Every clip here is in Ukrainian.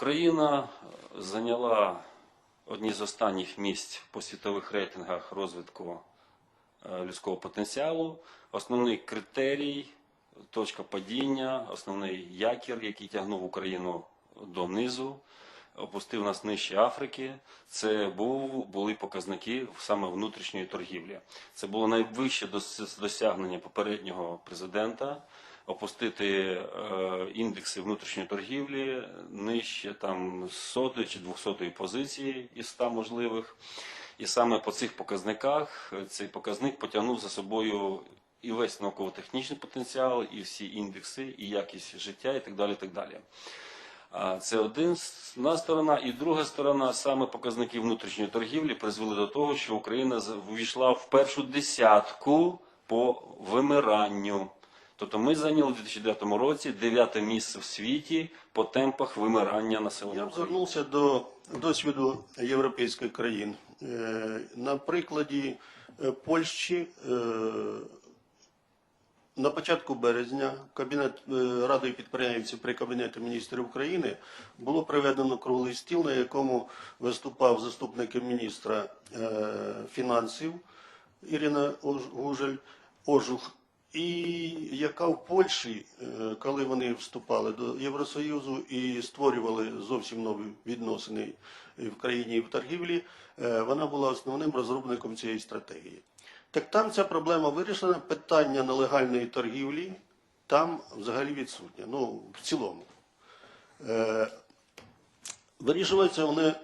Україна зайняла одні з останніх місць по світових рейтингах розвитку е, людського потенціалу. Основний критерій, точка падіння, основний якір, який тягнув Україну донизу, опустив нас нижче Африки. Це був, були показники саме внутрішньої торгівлі. Це було найвище досягнення попереднього президента. Опустити е, індекси внутрішньої торгівлі нижче там сотої чи двохсотої позиції із 100 можливих. І саме по цих показниках е, цей показник потягнув за собою і весь науково-технічний потенціал, і всі індекси, і якість життя, і так далі. Так далі. Це одна сторона, і друга сторона, саме показники внутрішньої торгівлі призвели до того, що Україна увійшла в першу десятку по вимиранню. Тобто ми зайняли у 2009 році дев'яте місце в світі по темпах вимирання населення. Я б звернувся до досвіду європейських країн. Е, На прикладі е, Польщі е, на початку березня Кабінет Радою підприємців при Кабінеті міністрів України було проведено круглий стіл, на якому виступав заступник міністра фінансів Ірина Гужель Ожух, і яка в Польщі, е, коли вони вступали до Євросоюзу і створювали зовсім нові відносини в країні і в торгівлі, е, вона була основним розробником цієї стратегії. Так там ця проблема вирішена. Питання нелегальної торгівлі там взагалі відсутнє. Ну, в цілому. Е, Вирішуються вони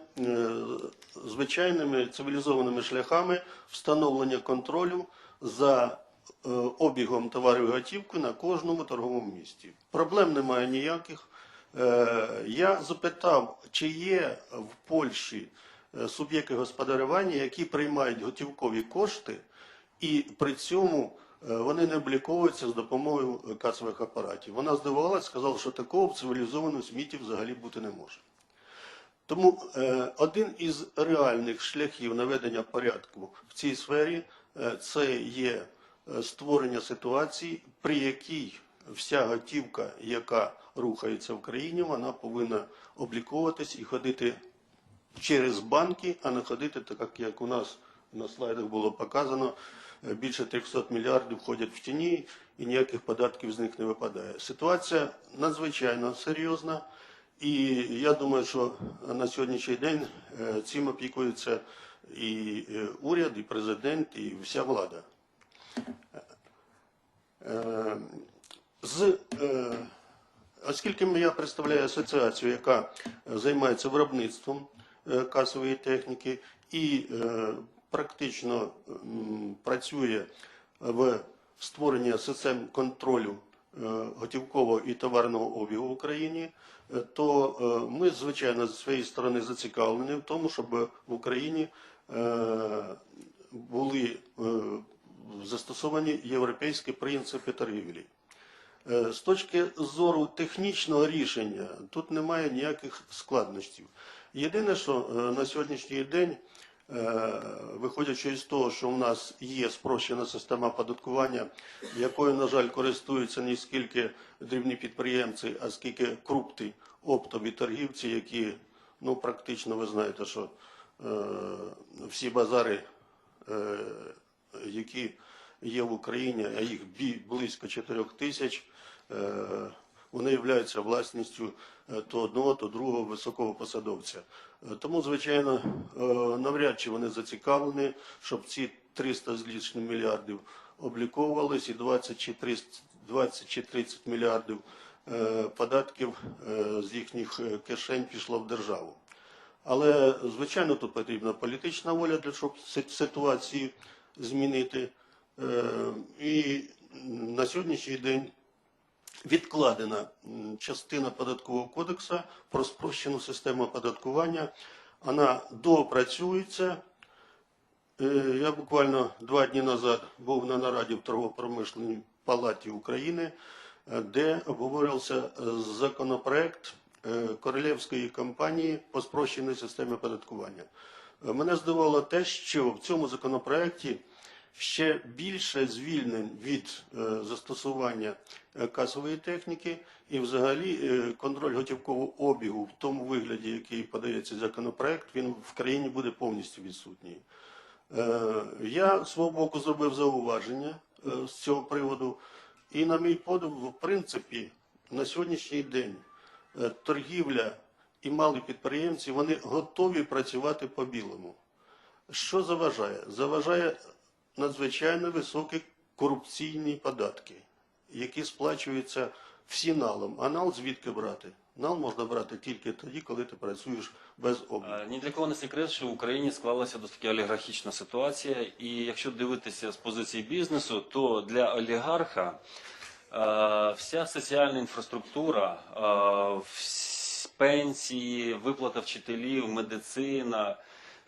звичайними цивілізованими шляхами встановлення контролю за обігом товарів готівки на кожному торговому місці. Проблем немає ніяких. Е, Я запитав, чи є в Польщі е, суб'єкти господарювання, які приймають готівкові кошти, і при цьому е, вони не обліковуються з допомогою е, касових апаратів. Вона здивувалася, сказала, що такого в цивілізованому світі взагалі бути не може. Тому е, один із реальних шляхів наведення порядку в цій сфері е, це є е, створення ситуації, при якій вся готівка, яка рухається в країні, вона повинна обліковуватись і ходити через банки, а не ходити так, як у нас на слайдах було показано. е, Більше 300 мільярдів ходять в тіні і ніяких податків з них не випадає. Ситуація надзвичайно серйозна. І я думаю, що на сьогоднішній день е, цим опікується і е, уряд, і президент, і вся влада. Е, З, е, оскільки я представляю асоціацію, яка займається виробництвом е, касової техніки і е, практично працює в створенні систем контролю е, готівкового і товарного обігу в Україні, е, то е, ми, звичайно, з своєї сторони зацікавлені в тому, щоб в Україні е, були е, застосовані європейські принципи торгівлі. Е, З точки зору технічного рішення тут немає ніяких складнощів. Єдине, що е, на сьогоднішній день, е, виходячи із того, що в нас є спрощена система податкування, якою, на жаль, користуються не скільки дрібні підприємці, а скільки крупті оптові торгівці, які ну, практично ви знаєте, що всі базари які є в Україні, а їх близько 4 тисяч, е, вони являються власністю е, то одного, то другого високого посадовця. Е, Тому, звичайно, навряд чи вони зацікавлені, щоб ці 300 з лишнім мільярдів обліковувались і 20 чи 30, 20 чи 30 мільярдів податків з їхніх кишень пішло в державу. Але, звичайно, тут потрібна політична воля для щоб си- ситуацію змінити. Е, І на сьогоднішній день відкладена частина податкового кодексу про спрощену систему оподаткування. Вона доопрацюється. Е, Я буквально два дні назад був на нараді в торгово-промишленій палаті України, е, де обговорювався законопроект королівської компанії по спрощеній системі оподаткування. Мене здивувало те, що в цьому законопроекті ще більше звільнень від е, застосування е, касової техніки і взагалі е, контроль готівкового обігу в тому вигляді, який подається законопроект, він в країні буде повністю відсутній. Я свого боку зробив зауваження з цього приводу, і на мій подив, в принципі, на сьогоднішній день торгівля і малі підприємці вони готові працювати по білому. Що заважає? Заважає надзвичайно високі корупційні податки, які сплачуються всі налом. А нал звідки брати? Нал можна брати тільки тоді, коли ти працюєш без обліку. Ні для кого не секрет, що в Україні склалася досить олігархічна ситуація. І якщо дивитися з позиції бізнесу, то для олігарха е, вся соціальна інфраструктура, е, пенсії, виплата вчителів, медицина.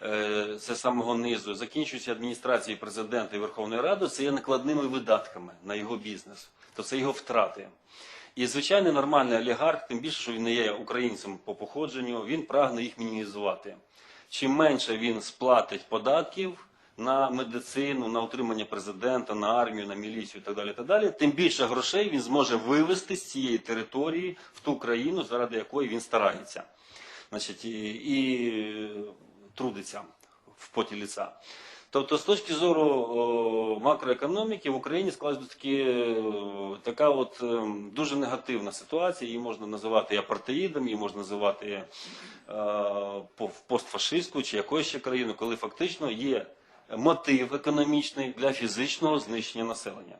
Е, Це самого низу закінчується адміністрацією президента і Верховної Ради. Це є накладними видатками на його бізнес, то це його втрати. І звичайний нормальний олігарх, тим більше, що він не є українцем по походженню, він прагне їх мінімізувати. Чим менше він сплатить податків на медицину, на утримання президента, на армію, на міліцію і так далі, так далі, тим більше грошей він зможе вивести з цієї території в ту країну, заради якої він старається. Значить, і, і трудиться в поті ліца. Тобто, з точки зору о, макроекономіки в Україні склалась е, така от е, дуже негативна ситуація. Її можна називати апартеїдом, її можна називати е, постфашистською чи якоюсь ще країною, коли фактично є мотив економічний для фізичного знищення населення.